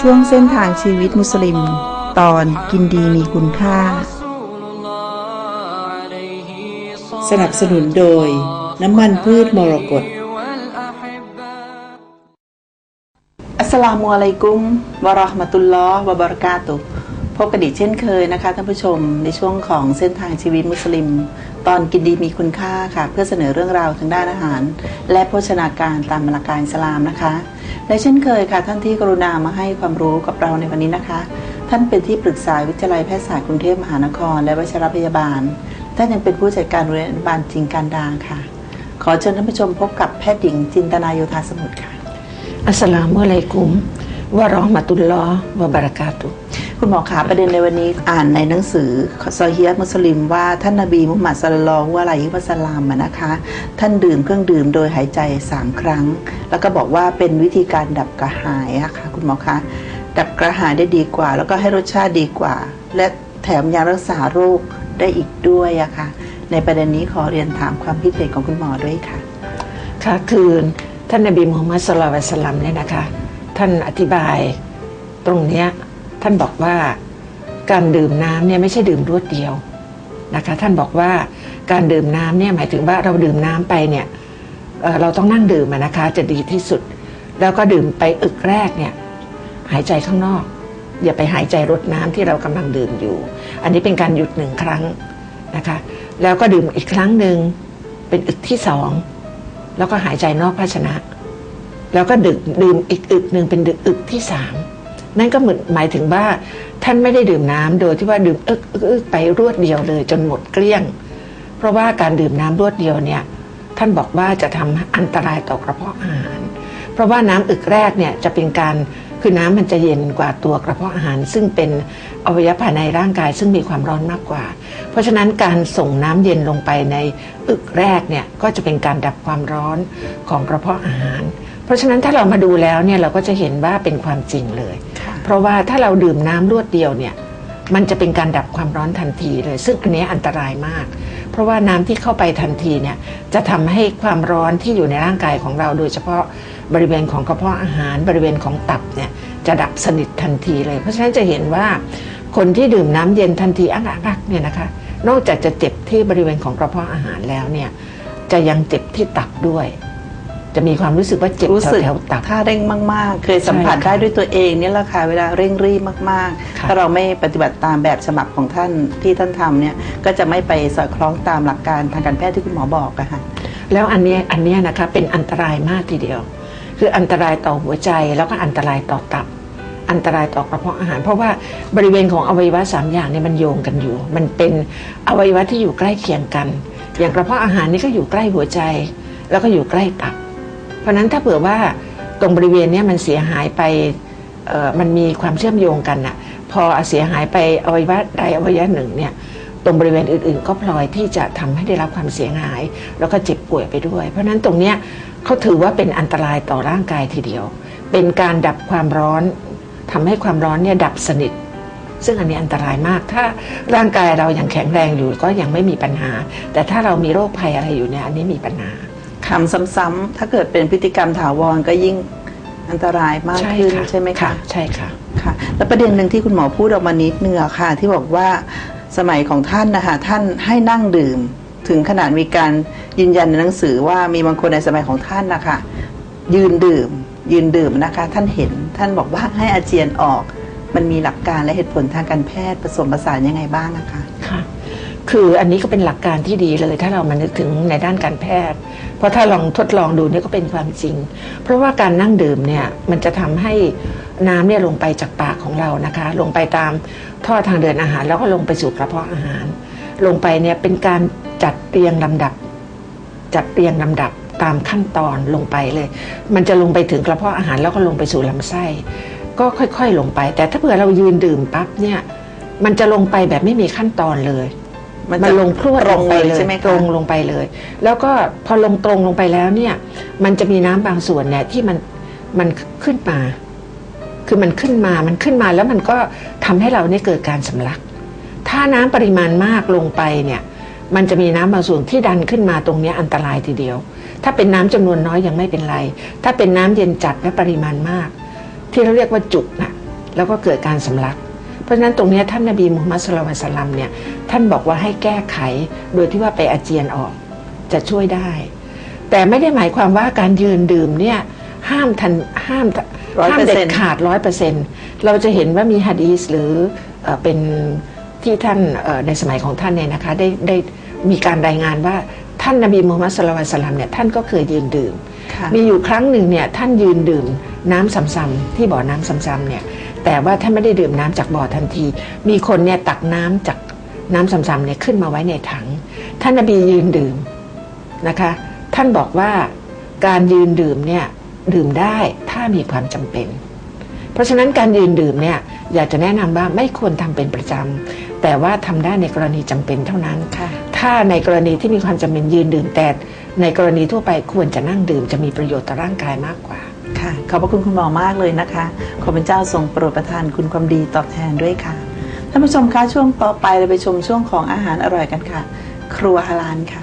ช่วงเส้นทางชีวิตมุสลิม ตอนกินดีมีคุณค่า สนับสนุนโดย น้ำมันพืชมรกตอัสสลามุอะลัยกุมวะราะห์มะตุลลอฮ์วะบะเราะกาตุพบกันอีกเช่นเคยนะคะท่านผู้ชมในช่วงของเส้นทางชีวิตมุสลิม ตอนกินดีมีคุณค่าค่ะ เพื่อเสนอเรื่องราวทางด้านอาหาร และโภชนาการตามหลักการอิสลามนะคะ และเช่นเคยค่ะท่านที่กรุณามาให้ความรู้กับเราในวันนี้นะคะ ท่านเป็นที่ปรึกษาวิจัยแพทยศาสตร์กรุงเทพมหานคร และวชิรพยาบาลท่านยังเป็นผู้จัดการโรงเรียนอนุบาลจริงการดางค่ะ ขอเชิญท่านผู้ชมพบกับแพทย์หญิงจินตนาโยธาสมุทรค่ะอัสสลามุอะลัยกุมวะเรอห์มะตุลลอฮ์วะบะเราะกาตุฮ์ คุณหมอขาประเด็นในวันนี้อ่านในหนังสือซอฮียะมุสลิมว่าท่านนบีมุฮัมมัดศ็อลลัลลอฮุอะลัยฮิวะสลลัมะนะคะ ท่านดื่มเครื่องดื่มโดยหายใจ 3 ครั้ง แล้วก็บอกว่าเป็นวิธีการดับกระหายอะค่ะคุณหมอคะดับกระหายได้ดีกว่า แล้วก็ให้รสชาติดีกว่า และแถมยังรักษาโรคได้อีกด้วยอะค่ะในประเด็นนี้ขอเรียนถามความคิดเห็นของคุณหมอด้วยค่ะค่ะคือท่านนบีมูฮัมมัดศ็อลลัลวะสลลัมเนี่ยนะคะ ท่านอธิบายตรงเนี้ย ท่านบอกว่าการดื่มน้ำเนี่ยไม่ใช่ดื่มรวดเดียวนะคะ ท่านบอกว่าการดื่มน้ำเนี่ยหมายถึงว่าเราดื่มน้ำไปเนี่ยเเราต้องนั่งดื่มนะคะ จะดีที่สุด แล้วก็ดื่มไปอึกแรกเนี่ยหายใจข้างนอก อย่าไปหายใจรดน้ำที่เรากำลังดื่มอยู่ อันนี้เป็นการหยุดหนึ่งครั้งนะคะ แล้วก็ดื่มอีกครั้งหนึ่งเป็นอึกที่สองแล้วก็หายใจนอกภาชนะ แล้วก็ดื่มดื่มอีกอึกหนึ่งเป็นดึกอึกที่สาม นั่นก็เหมือนหมายถึงว่าท่านไม่ได้ดื่มน้ำโดยที่ว่าดื่มอึกอึกอึกไปรวดเดียวเลย จนหมดเกลี้ยง เพราะว่าการดื่มน้ำรวดเดียวเนี่ยท่านบอกว่าจะทำอันตรายต่อกระเพาะอาหาร เพราะว่าน้ำอึกแรกเนี่ยจะเป็นการคือน้ำมันจะเย็นกว่าตัวกระเพาะอาหาร ซึ่งเป็นอวัยวะภายในร่างกาย ซึ่งมีความร้อนมากกว่า เพราะฉะนั้นการส่งน้ำเย็นลงไปในอึกแรกเนี่ยก็จะเป็นการดับความร้อนของกระเพาะอาหาร เพราะฉะนั้นถ้าเรามาดูแล้วเนี่ยเราก็จะเห็นว่าเป็นความจริงเลย เพราะว่าถ้าเราดื่มน้ำรวดเดียวเนี่ยมันจะเป็นการดับความร้อนทันทีเลย ซึ่งอันนี้อันตรายมาก เพราะว่าน้ำที่เข้าไปทันทีเนี่ยจะทำให้ความร้อนที่อยู่ในร่างกายของเราโดยเฉพาะบริเวณของกระเพาะอาหารบริเวณของตับเนี่ยจะดับสนิททันทีเลย เพราะฉะนั้นจะเห็นว่าคนที่ดื่มน้ำเย็นทันทีอักอักเนี่ยนะคะนอกจากจะเจ็บที่บริเวณของกระเพาะอาหารแล้วเนี่ยจะยังเจ็บที่ตับด้วย จะมีความรู้สึกว่าเจ็บรู้สึกแถวๆตับถ้าเร่งมาก ๆ เคยสัมผัสใช่ค่ะได้ด้วยตัวเองเนี่ยแหละค่ะเวลาเร่งรีบมากๆค่ะถ้าเราไม่ปฏิบัติตามแบบฉบับของท่านที่ท่านทำเนี่ยก็จะไม่ไปสอดคล้องตามหลักการทางการแพทย์ที่คุณหมอบอกอะค่ะแล้วอันเนี้ยอันเนี้ยนะคะเป็นอันตรายมากทีเดียว คืออันตรายต่อหัวใจแล้วก็อันตรายต่อตับอันตรายต่อกระเพาะอาหาร เพราะว่าบริเวณของอวัยวะสามอย่างเนี่ยมันโยงกันอยู่ มันเป็นอวัยวะที่อยู่ใกล้เคียงกัน อย่างกระเพาะอาหารนี่ก็อยู่ใกล้หัวใจ แล้วก็อยู่ใกล้ตับเพ ราะนั้นถ้าเผื่อว่าตรงบริเวณนี้มันเสียหายไปมันมีความเชื่อมโยงกันน่ะพอเสียหายไปอวัยวะใดอวัยวะหนึ่งเนี่ยตรงบริเวณอื่นๆ ก็พลอยที่จะทำให้ได้รับความเสียหาย แล้วก็เจ็บป่วยไปด้วย เพราะฉะนั้นตรงเนี้ยเขาถือว่าเป็นอันตรายต่อร่างกายทีเดียว เป็นการดับความร้อนทำให้ความร้อนเนี่ยดับสนิท ซึ่งอันนี้อันตรายมาก ถ้าร่างกายเรายังแข็งแรงอยู่ก็ยังไม่มีปัญหา แต่ถ้าเรามีโรคภัยอะไรอยู่เนี่ยอันนี้มีปัญหา คำซ้ำๆถ้าเกิดเป็นพฤติกรรมถาวรก็ยิ่งอันตรายมากขึ้นใช่ไหมคะใช่ค่ะค่ะ แล้วประเด็นหนึ่งที่คุณหมอพูดออกมานิดนึงอะค่ะ ที่บอกว่าสมัยของท่านนะคะท่านให้นั่งดื่ม ถึงขนาดมีการยืนยันในหนังสือว่ามีบางคนในสมัยของท่านนะคะยืนดื่ม ยืนดื่มนะคะ ท่านเห็นท่านบอกว่าให้อาเจียนออก มันมีหลักการและเหตุผลทางการแพทย์ผสมผสานยังไงบ้างนะคะค่ะ คืออันนี้ก็เป็นหลักการที่ดีเลย ถ้าเรามานึกถึงในด้านการแพทย์ เพราะถ้าลองทดลองดูเนี่ยก็เป็นความจริง เพราะว่าการนั่งดื่มเนี่ยมันจะทำให้น้ำเนี่ยลงไปจากปากของเรานะคะ ลงไปตามท่อทางเดินอาหาร แล้วก็ลงไปสู่กระเพาะอาหาร ลงไปเนี่ยเป็นการจัดเรียงลำดับ จัดเรียงลำดับตามขั้นตอนลงไปเลย มันจะลงไปถึงกระเพาะอาหารแล้วก็ลงไปสู่ลำไส้ ก็ค่อยๆลงไป แต่ถ้าเผื่อเรายืนดื่มปั๊บเนี่ยมันจะลงไปแบบไม่มีขั้นตอนเลย มันมันจะลงพรวดตรลงงไปเลยเลยใช่ไหมคะตรงลงไปเลย แล้วก็พอลงตรงลงไปแล้วเนี่ย มันจะมีน้ำบางส่วนเนี่ยที่มันมันขึ้นมา คือมันขึ้นมามันขึ้นมาแล้วมันก็ทำให้เราเนี่ยเกิดการสำลัก ถ้าน้ำปริมาณมากลงไปเนี่ย มันจะมีน้ำบางส่วนที่ดันขึ้นมาตรงเนี้ยอันตรายทีเดียว ถ้าเป็นน้ำจำนวนน้อยยังไม่เป็นไร ถ้าเป็นน้ำเย็นจัดและปริมาณมาก ที่เราเรียกว่าจุกนะแล้วก็เกิดการสำลัก เพราะฉะนั้นตรงเนี้ยท่านนบีมุฮัมมัดสุลลัลสลัมเนี่ยท่านบอกว่าให้แก้ไขโดยที่ว่าไปอาเจียนออกจะช่วยได้ แต่ไม่ได้หมายความว่าการยืนดื่มเนี่ยห้ามทันห้าม100%ห้ามเด็ดขาดร้อยเปอร์เซ็นต์เราจะเห็นว่ามีฮะดีสหรือเอ่อเป็นที่ท่านเอ่อในสมัยของท่านเนี่ยนะคะได้ได้มีการรายงานว่าท่านนบีมูฮัมมัดสุลลัลสลัมเนี่ยท่านก็เคยยืนดื่มค่ะมีอยู่ครั้งหนึ่งเนี่ยท่านยืนดื่มน้ำซ้ำๆที่บ่อน้ำซ้ำๆเนี่ย แต่ว่าท่านไม่ได้ดื่มน้ำจากบ่อทันที มีคนเนี่ยตักน้ำจากน้ำซ้ำๆเนี่ยขึ้นมาไว้ในถัง ท่านนบียืนดื่มนะคะ ท่านบอกว่าการยืนดื่มเนี่ยดื่มได้ถ้ามีความจำเป็น เพราะฉะนั้นการยืนดื่มเนี่ยอยากจะแนะนำว่าไม่ควรทำเป็นประจำแต่ว่าทำได้ในกรณีจำเป็นเท่านั้นค่ะ ถ้าในกรณีที่มีความจำเป็นยืนดื่มแต่ในกรณีทั่วไปควรจะนั่งดื่มจะมีประโยชน์ต่อร่างกายมากกว่า ค่ะ ขอบพระคุณคุณหมอมากเลยนะคะ ขอพระเจ้าทรงโปรดประทานคุณความดีตอบแทนด้วยค่ะ ท่านผู้ชมคะช่วงต่อไปเราไปชมช่วงของอาหารอร่อยกันค่ะ ครัวฮาลานค่ะ